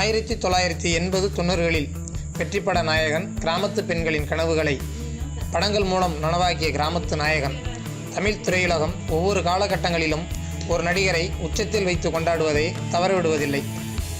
ஆயிரத்தி தொள்ளாயிரத்தி எண்பது தொண்ணூறுகளில் வெற்றிப்பட நாயகன் கிராமத்து பெண்களின் கனவுகளை படங்கள் மூலம் நனவாக்கிய கிராமத்து நாயகன். தமிழ் திரையுலகம் ஒவ்வொரு காலகட்டங்களிலும் ஒரு நடிகரை உச்சத்தில் வைத்து கொண்டாடுவதை தவறவிடுவதில்லை.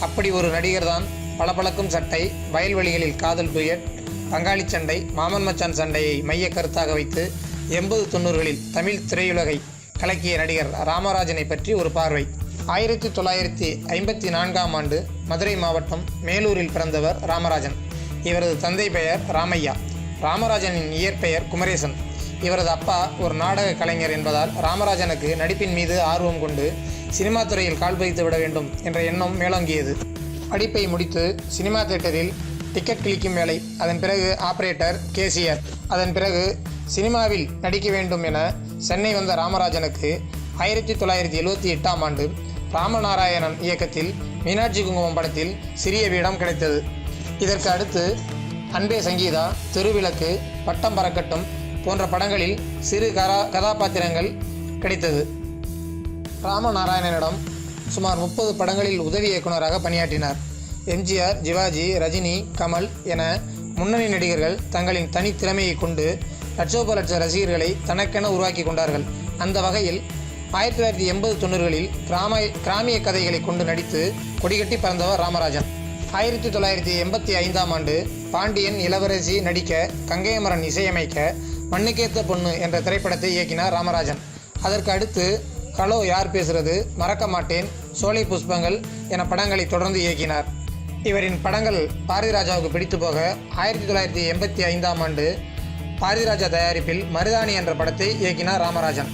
அப்படி ஒரு நடிகர்தான் பளபளக்கும் சட்டை வயல்வெளிகளில் காதல் டுயட் பங்காளி சண்டை மாமன் மச்சான் சண்டையை மைய கருத்தாக வைத்து எண்பது தொண்ணூறுகளில் தமிழ் திரையுலகை கலக்கிய நடிகர் ராமராஜனை பற்றி ஒரு பார்வை. ஆயிரத்தி தொள்ளாயிரத்தி ஐம்பத்தி நான்காம் ஆண்டு மதுரை மாவட்டம் மேலூரில் பிறந்தவர் ராமராஜன். இவரது தந்தை பெயர் ராமையா. ராமராஜனின் இயற்பெயர் குமரேசன். இவரது அப்பா ஒரு நாடக கலைஞர் என்பதால் ராமராஜனுக்கு நடிப்பின் மீது ஆர்வம் கொண்டு சினிமா துறையில் கால் பதித்து விட வேண்டும் என்ற எண்ணம் மேலோங்கியது. படிப்பை முடித்து சினிமா தியேட்டரில் டிக்கெட் கிழிக்கும் வேலை அதன் பிறகு ஆபரேட்டர் கேசியர் அதன் பிறகு சினிமாவில் நடிக்க வேண்டும் என சென்னை வந்த ராமராஜனுக்கு ஆயிரத்தி தொள்ளாயிரத்தி எழுவத்தி எட்டாம் ஆண்டு ராமநாராயணன் இயக்கத்தில் மீனாட்சி குங்குமம் படத்தில் சிறிய வீடம் கிடைத்தது. இதற்கு அடுத்து அன்பே சங்கீதா தெருவிளக்கு பட்டம் பறக்கட்டும் போன்ற படங்களில் சிறு கரா கதாபாத்திரங்கள் கிடைத்தது. ராமநாராயணனிடம் சுமார் முப்பது படங்களில் உதவி இயக்குனராக பணியாற்றினார். எம்ஜிஆர் ஜிவாஜி ரஜினி கமல் என முன்னணி நடிகர்கள் தங்களின் தனித்திறமையை கொண்டு லட்சோப லட்ச ரசிகர்களை தனக்கென உருவாக்கி கொண்டார்கள். அந்த வகையில் ஆயிரத்தி தொள்ளாயிரத்தி எண்பது தொண்ணூறுகளில் கிராம கிராமிய கதைகளை கொண்டு நடித்து கொடிகட்டி பறந்தவர் ராமராஜன். ஆயிரத்தி தொள்ளாயிரத்தி எண்பத்தி ஐந்தாம் ஆண்டு பாண்டியன் இளவரசி நடிக்க கங்கையமரன் இசையமைக்க மண்ணுக்கேத்த பொண்ணு என்ற திரைப்படத்தை இயக்கினார் ராமராஜன். அதற்கு அடுத்து ஹலோ யார் பேசுறது? மறக்க மாட்டேன். சோலை புஷ்பங்கள் என படங்களை தொடர்ந்து இயக்கினார். இவரின் படங்கள் பாரதிராஜாவுக்கு பிடித்து போக ஆயிரத்தி தொள்ளாயிரத்தி எண்பத்தி ஐந்தாம் ஆண்டு பாரதிராஜா தயாரிப்பில் மருதாணி என்ற படத்தை இயக்கினார் ராமராஜன்.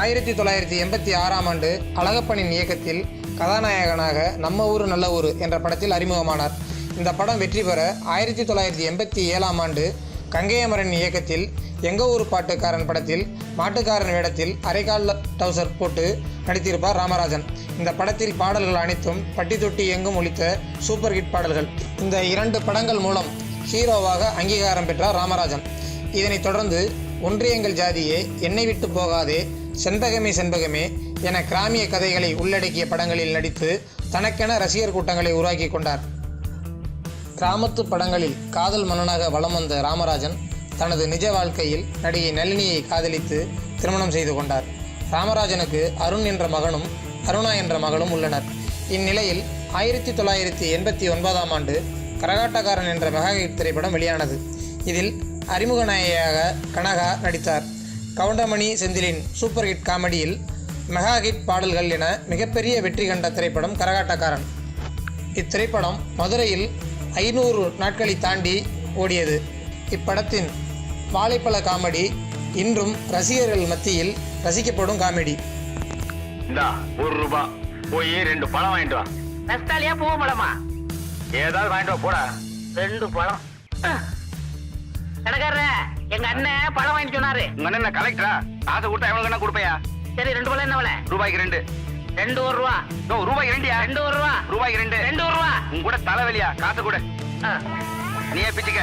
ஆயிரத்தி தொள்ளாயிரத்தி எண்பத்தி ஆறாம் ஆண்டு அழகப்பனின் இயக்கத்தில் கதாநாயகனாக நம்ம ஊரு நல்ல ஊரு என்ற படத்தில் அறிமுகமானார். இந்த படம் வெற்றி பெற ஆயிரத்தி தொள்ளாயிரத்தி எண்பத்தி ஏழாம் ஆண்டு கங்கையமரன் இயக்கத்தில் எங்க ஊர் பாட்டுக்காரன் படத்தில் மாட்டுக்காரன் வேடத்தில் அரைக்கால் டவுசர் போட்டு நடித்திருப்பார் ராமராஜன். இந்த படத்தில் பாடல்கள் அனைத்தும் பட்டி தொட்டி எங்கும் ஒழித்த சூப்பர் ஹிட் பாடல்கள். இந்த இரண்டு படங்கள் மூலம் ஹீரோவாக அங்கீகாரம் பெற்றார் ராமராஜன். இதனைத் தொடர்ந்து ஒன்றியங்கள் ஜாதியே என்னை விட்டு போகாதே செண்பகமே செண்பகமே என கிராமிய கதைகளை உள்ளடக்கிய படங்களில் நடித்து தனக்கென ரசிகர் கூட்டங்களை உருவாக்கி கொண்டார். கிராமத்து படங்களில் காதல் மன்னனாக வலம் வந்த ராமராஜன் தனது நிஜ வாழ்க்கையில் நடிகை நளினியை காதலித்து திருமணம் செய்து கொண்டார். ராமராஜனுக்கு அருண் என்ற மகனும் அருணா என்ற மகளும் உள்ளனர். இந்நிலையில் ஆயிரத்தி தொள்ளாயிரத்தி எண்பத்தி ஒன்பதாம் ஆண்டு கரகாட்டக்காரன் என்ற மெகா திரைப்படம் வெளியானது. இதில் அறிமுக நாயகியாக கனகா நடித்தார். கவுண்டமணி செந்திலின் சூப்பர் ஹிட் காமெடியில் மெகா ஹிட் பாடல்கள் என மிகப்பெரிய வெற்றி கண்ட திரைப்படம் கரகாட்டக்காரன். இத்திரைப்படம் மதுரையில் ஐநூறு நாட்களை தாண்டி ஓடியது. இப்படத்தின் வாழைப்பழ காமெடி இன்றும் ரசிகர்கள் மத்தியில் ரசிக்கப்படும் காமெடி. ஒரு ரூபா. போய் ரெண்டு பழம் வாங்கிட்டு வா. நஸ்தாலியா பூ பழமா ஏதாவது வாங்கிட்டு வா போடா. ரெண்டு பழம். கடைக்காரர. எங்க அண்ணன் பழம் வாங்கிட்டு சொன்னாரு. உங்க அண்ணன் கலெக்டரா காசை கொடுத்தா எவ்வளவு கொடுப்பையா? சரி ரெண்டு பழம் என்ன விலை? ரூபாய்க்கு ரெண்டு. ரெண்டு ஒரு ரூபா. ஓ ரூபாய்க்கு ரெண்டியா? ரெண்டு ஒரு ரூபா. ரூபாய்க்கு ரெண்டு. ரெண்டு ஒரு ரூபா. உங்க கூட தலைவலியா? காசு கூட. நீயே பிச்சுக்க.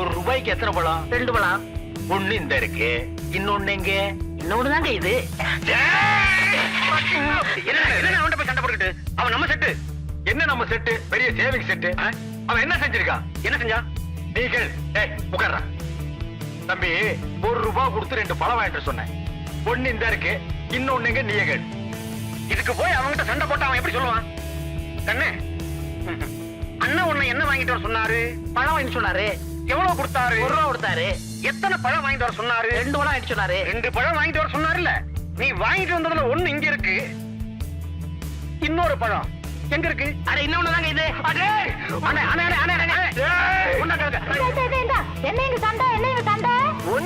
ஒரு ரூபாய்க்கு எத்தனை பழம்? ரெண்டு பழம். ஒண்ணு இந்த இருக்கு இன்னொன்னு எங்க இன்னொன்னு தாங்க இது. என்ன போய் சண்டை போட்டுக்கிட்டு? அவன் நம்ம செட்டு. என்ன நம்ம செட்டு? பெரிய சேவிங் செட்டு. அவன் என்ன செஞ்சிருக்கான்? என்ன செஞ்சான் நீ கேள். ஏய் உட்கார்றா. தம்பி ஒரு ரூபாய் கொடுத்து ரெண்டு பழம் வாங்கிட்டு சொன்னேன். ஒண்ணு இந்த இருக்கு இன்னொன்னு எங்க நீ கேள். இதுக்கு போய் அவன்கிட்ட சண்டை போட்டு அவன் எப்படி சொல்லுவான்? கண்ணு. அண்ணன் உன்னை என்ன வாங்கிட்டு சொன்னாரு? பழம் வாங்கி சொன்னாரு. எவ்வளவு கொடுத்தாரு? ஒரு ரூபா கொடுத்தாரு. எத்தனை பழம் வாங்கிட்டு வர சொன்னாரு? ரெண்டு பழம் ஆயிட்டு சொன்னாரு. ரெண்டு பழம் வாங்கிட்டு வர சொன்னாருல்ல. நீ வாங்கிட்டு வந்ததுல ஒண்ணு இங்க இருக்கு. இன்னொரு பழம். எங்க இருக்கு? அட இன்னொன்னு தாங்க இது. அடே! அண்ணே அண்ணே அண்ணே அண்ணே ஏய், ஒண்ணா சண்டை? சண்டை?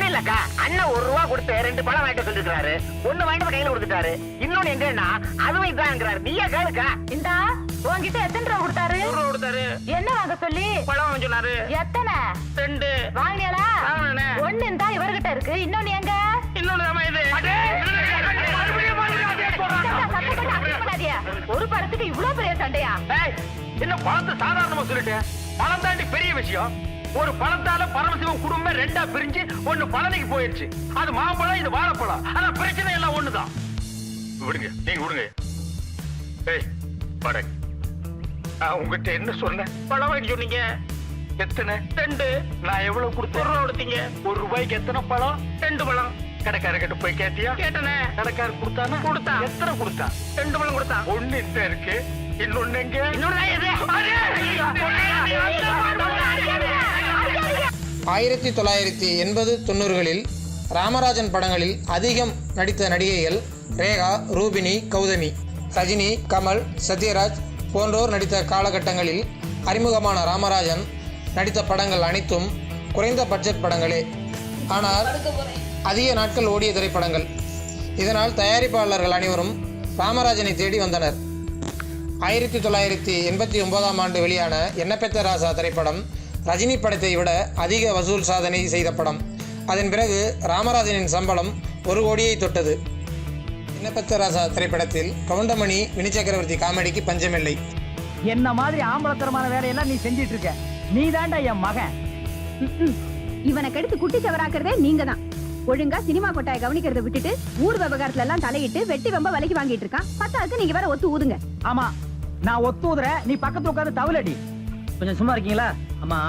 இல்லக்கா. அண்ணன் ஒரு ரூபா கொடுத்து ரெண்டு பழம் வாங்கிட்டு சொல்லிருக்காரு ஒண்ணு வாங்கிட்டு கையில கொடுத்துட்டாரு. இன்னொன்னு எங்கன்னா அதுவும் இதாங்கிறாரு. நீயா கேளுக்கா. இந்தா உன்கிட்ட எத்தனை ரூபா கொடுத்தாரு ரூபா கொடுத்தாரு என்ன வாங்க சொல்லி பழம் வாங்க சொன்னாரு எத்தனை ரெண்டு வாங்கினியாளா. ஒண்ணு இந்தா இவர்கிட்ட இருக்கு இன்னொன்னு எங்க இன்னொன்னு இது. ஒரு படத்துக்கு இவ்ளோ பெரிய சண்டையா ஏய், என்ன பழத்தை சாதாரணமா சொல்லிட்டேன் பழம் தாண்டி பெரிய விஷயம் ஒரு பழத்தால பரமசிவம் குடும்பம் ரெண்டா பிரிஞ்சு ஒண்ணு பழனிக்கு போயிருச்சு அது மாம்பழம் இது வாழைப்பழம் ஆனா பிரச்சனை எல்லாம் ஒண்ணுதான் விடுங்க நீங்க விடுங்க ஏய் படை உங்ககிட்ட என்ன சொன்னேன்? பழம் வாங்கி சொன்னீங்க எத்தனை? ரெண்டு. நான் எவ்வளவு ரூபா கொடுத்தீங்க. ஒரு ரூபாய்க்கு எத்தனை பழம்? ரெண்டு பழம். கடைக்காரர்கிட்ட போய் கேட்டியா? கேட்டனே. கடைக்காரர் கொடுத்தானா? கொடுத்தான். எத்தனை கொடுத்தான்? ரெண்டு பழம் கொடுத்தான். ஒண்ணு இந்த இருக்கு. இன்னொன்னு எங்க? ஆயிரத்தி தொள்ளாயிரத்தி எண்பது தொண்ணூறுகளில் ராமராஜன் படங்களில் அதிகம் நடித்த நடிகைகள் ரேகா ரூபினி கௌதமி ரஜினி கமல் சத்யராஜ் போன்றோர் நடித்த காலகட்டங்களில் அறிமுகமான ராமராஜன் நடித்த படங்கள் அனைத்தும் குறைந்த பட்ஜெட் படங்களே. ஆனால் அதிக நாட்கள் ஓடிய திரைப்படங்கள். இதனால் தயாரிப்பாளர்கள் அனைவரும் ராமராஜனை தேடி வந்தனர். ஆயிரத்தி தொள்ளாயிரத்தி எண்பத்தி ஒன்பதாம் ஆண்டு வெளியான என்ன பெத்த ராசா திரைப்படம் ரஜினி படத்தை விட அதிக வசூல் சாதனை செய்த படம். அதன் பிறகு ராமராஜனின் சம்பளம் ஒரு கோடியை தொட்டது. பெத்த ராசா திரைப்படத்தில் கவுண்டமணி வினி சக்கரவர்த்தி காமெடிக்கு பஞ்சமில்லை. என்ன மாதிரி ஆம்பளத்தரமான வேலையெல்லாம் நீ செஞ்சிட்டு இருக்க நீ தாண்டா என் மகன். இவனை கெடுத்து குட்டி சவராக்குறதே நீங்க தான் ஒழுங்கா சினிமா கொட்டாயை கவனிக்கிறத விட்டுட்டு ஊர் விவகாரத்துல எல்லாம் தலையிட்டு வெட்டி வெம்ப விலைக்கு வாங்கிட்டு இருக்கான் பத்தாவுக்கு நீங்க வேற ஒத்து ஊதுங்க. ஆமா. நான் ஒத்துதுற நீ பக்கத்துல உட்காந்து தவலடி கொஞ்சம் சும்மா இருக்கீங்களா? அம்மா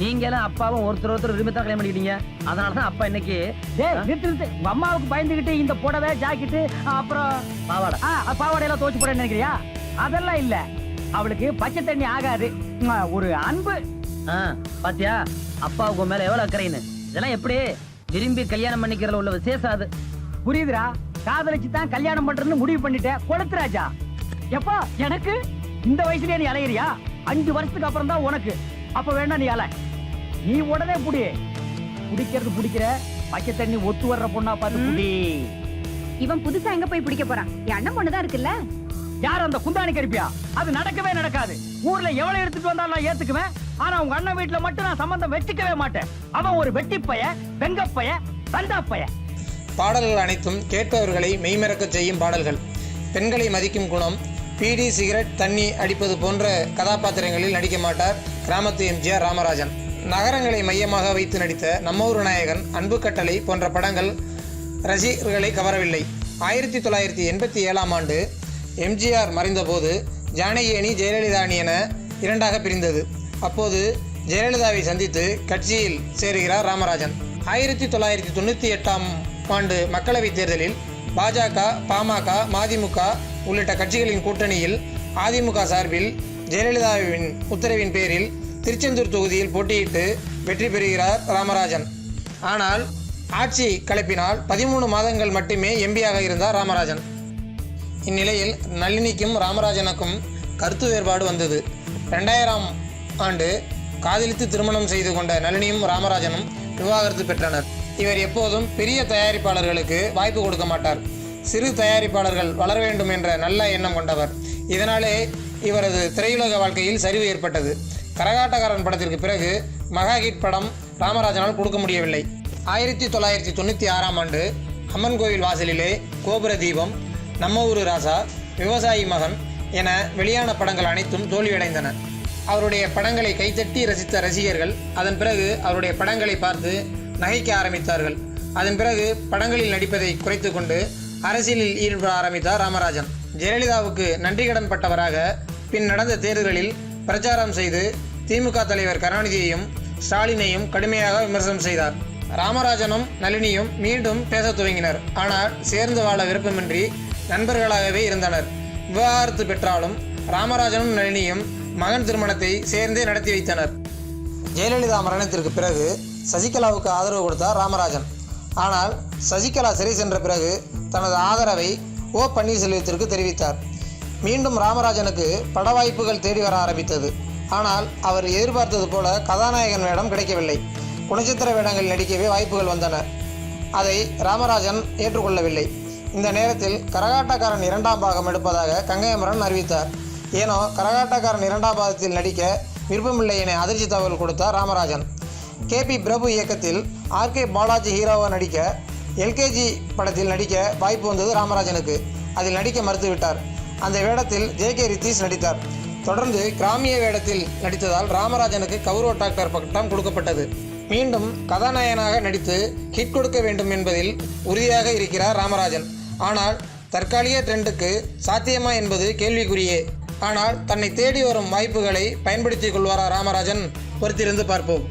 நீங்க எல்லாம் அப்பாவும் ஒருத்தர் ஒருத்தர் விரும்பி தான் கல்யாணம் பண்ணிக்கிட்டீங்க. அதனால தான் அப்பா இன்னைக்கு டேய் நிறுத்து நிறுத்து. உங்க அம்மாவுக்கு பயந்துகிட்டு இந்த புடவை ஜாக்கெட்டு அப்புறம் பாவாடை. ஆ பாவாடையெல்லாம் துவச்சு போட நினைக்கிறியா? அதெல்லாம் இல்ல. அவளுக்கு பச்சை தண்ணி ஆகாது. ஒரு அன்பு. ஆ, பாத்தியா? அப்பாவுக்கு மேல எவ்வளவு அக்கறைன்னு? இதெல்லாம் எப்படி? விரும்பி கல்யாணம் பண்ணிக்கிறதுல உள்ள விசேஷம் அது. புரியுதுடா. காதலிச்சு தான் கல்யாணம் பண்றதுன்னு முடிவு பண்ணிட்டேன். கொளுத்து ராஜா. எப்பா எனக்கு? இந்த வயசுலயே நீ அலையிறியா? அஞ்சு வருஷத்துக்கு அப்புறம் தான் உனக்கு. அப்ப வேணா நீ அலை. நீ உடனே புடி. குடிக்கிறது பிடிக்கிற பச்சை தண்ணி ஒத்து வர்ற பொண்ணா பார்த்து புடி இவன் புதுசா எங்க போய் பிடிக்க போறான்? என் அண்ணன் பொண்ணுதான் இருக்குல்ல? யார் அந்த குந்தாணி கருப்பியா? அது நடக்கவே நடக்காது. ஊர்ல எவ்வளவு எடுத்துட்டு வந்தாலும் நான் ஏத்துக்குவேன். ஆனா உங்க அண்ணன் வீட்டுல மட்டும் நான் சம்பந்தம் வச்சுக்கவே மாட்டேன். அவன் ஒரு வெட்டிப்பைய வெங்கப்பைய தண்டாப்பைய. பாடல்கள் அனைத்தும் கேட்பவர்களை மெய்மறக்கச் செய்யும் பாடல்கள். பெண்களை மதிக்கும் குணம் பீடி சிகரெட் தண்ணி அடிப்பது போன்ற கதாபாத்திரங்களில் நடிக்க மாட்டார். கிராமத்து எம்ஜிஆர் ராமராஜன். நகரங்களை மையமாக வைத்து நடித்த நம்மூர் நாயகன் அன்பு கட்டளை போன்ற படங்கள் ரசிகர்களை கவரவில்லை. ஆயிரத்தி தொள்ளாயிரத்தி எண்பத்தி ஏழாம் ஆண்டு எம்ஜிஆர் மறைந்தபோது ஜானகி அணி ஜெயலலிதா அணி என இரண்டாக பிரிந்தது. அப்போது ஜெயலலிதாவை சந்தித்து கட்சியில் சேருகிறார் ராமராஜன். ஆயிரத்தி தொள்ளாயிரத்தி தொண்ணூற்றி எட்டாம் ஆண்டு மக்களவைத் தேர்தலில் பாஜக பாமக மதிமுக உள்ளிட்ட கட்சிகளின் கூட்டணியில் அதிமுக சார்பில் ஜெயலலிதாவின் உத்தரவின் பேரில் திருச்செந்தூர் தொகுதியில் போட்டியிட்டு வெற்றி பெறுகிறார் ராமராஜன். ஆனால் ஆட்சி கலப்பினால் பதிமூணு மாதங்கள் மட்டுமே எம்பியாக இருந்தார் ராமராஜன். இந்நிலையில் நளினிக்கும் ராமராஜனுக்கும் கருத்து வேறுபாடு வந்தது. ரெண்டாயிரம் ஆண்டு காதலித்து திருமணம் செய்து கொண்ட நளினியும் ராமராஜனும் விவாகரத்து பெற்றனர். இவர் எப்போதும் பெரிய தயாரிப்பாளர்களுக்கு வாய்ப்பு கொடுக்க மாட்டார். சிறு தயாரிப்பாளர்கள் வளர வேண்டும் என்ற நல்ல எண்ணம் கொண்டவர். இதனாலே இவரது திரையுலக வாழ்க்கையில் சரிவு ஏற்பட்டது. கரகாட்டக்காரன் படத்திற்கு பிறகு மகா ஹிட் படம் ராமராஜனால் கொடுக்க முடியவில்லை. ஆயிரத்தி தொள்ளாயிரத்தி தொண்ணூற்றி ஆறாம் ஆண்டு அம்மன் கோவில் வாசலிலே கோபுர தீபம் நம்ம ஊரு ராசா விவசாயி மகன் என வெளியான படங்கள் அனைத்தும் தோல்வியடைந்தன. அவருடைய படங்களை கைத்தட்டி ரசித்த ரசிகர்கள் அதன் பிறகு அவருடைய படங்களை பார்த்து நகைக்க ஆரம்பித்தார்கள். அதன் பிறகு படங்களில் நடிப்பதை குறைத்து கொண்டு அரசியலில் ஈடுபட ஆரம்பித்தார் ராமராஜன். ஜெயலலிதாவுக்கு நன்றி கடன் பட்டவராக பின் நடந்த தேர்தல்களில் பிரச்சாரம் செய்து திமுக தலைவர் கருணாநிதியையும் ஸ்டாலினையும் கடுமையாக விமர்சனம் செய்தார். ராமராஜனும் நளினியும் மீண்டும் பேசத் துவங்கினர். ஆனால் சேர்ந்து வாழ விருப்பமின்றி நண்பர்களாகவே இருந்தனர். விவாகரத்து பெற்றாலும் ராமராஜனும் நளினியும் மகன் திருமணத்தை சேர்ந்தே நடத்தி வைத்தனர். ஜெயலலிதா மரணத்திற்கு பிறகு சசிகலாவுக்கு ஆதரவு கொடுத்தார் ராமராஜன். ஆனால் சசிகலா சிறை சென்ற பிறகு தனது ஆதரவை ஓ பன்னீர்செல்வத்திற்கு தெரிவித்தார். மீண்டும் ராமராஜனுக்கு பட வாய்ப்புகள் தேடி வர ஆரம்பித்தது. ஆனால் அவர் எதிர்பார்த்தது போல கதாநாயகன் வேடம் கிடைக்கவில்லை. குணச்சித்திர வேடங்கள் நடிக்கவே வாய்ப்புகள் வந்தன. அதை ராமராஜன் ஏற்றுக்கொள்ளவில்லை. இந்த நேரத்தில் கரகாட்டக்காரன் இரண்டாம் பாகம் எடுப்பதாக கங்கையமரன் அறிவித்தார். ஏனோ கரகாட்டக்காரன் இரண்டாம் பாகத்தில் நடிக்க விருப்பமில்லை என அதிர்ச்சி தகவல் கொடுத்தார் ராமராஜன். கேபி பிரபு இயக்கத்தில் ஆர்கே பாலாஜி ஹீரோவாக நடிக்க எல்கேஜி படத்தில் நடிக்க வாய்ப்பு வந்தது ராமராஜனுக்கு. அதில் நடிக்க மறுத்துவிட்டார். அந்த வேடத்தில் ஜே கே ரித்தீஷ் நடித்தார். தொடர்ந்து கிராமிய வேடத்தில் நடித்ததால் ராமராஜனுக்கு கௌரவ டாக்டர் பட்டம் கொடுக்கப்பட்டது. மீண்டும் கதாநாயகனாக நடித்து ஹிட் கொடுக்க வேண்டும் என்பதில் உறுதியாக இருக்கிறார் ராமராஜன். ஆனால் தற்காலிக ட்ரெண்டுக்கு சாத்தியமா என்பது கேள்விக்குரியே ஆனால் தன்னை தேடி வரும் வாய்ப்புகளை பயன்படுத்திக் கொள்வாரா ராமராஜன்? பொறுத்திருந்து பார்ப்போம்.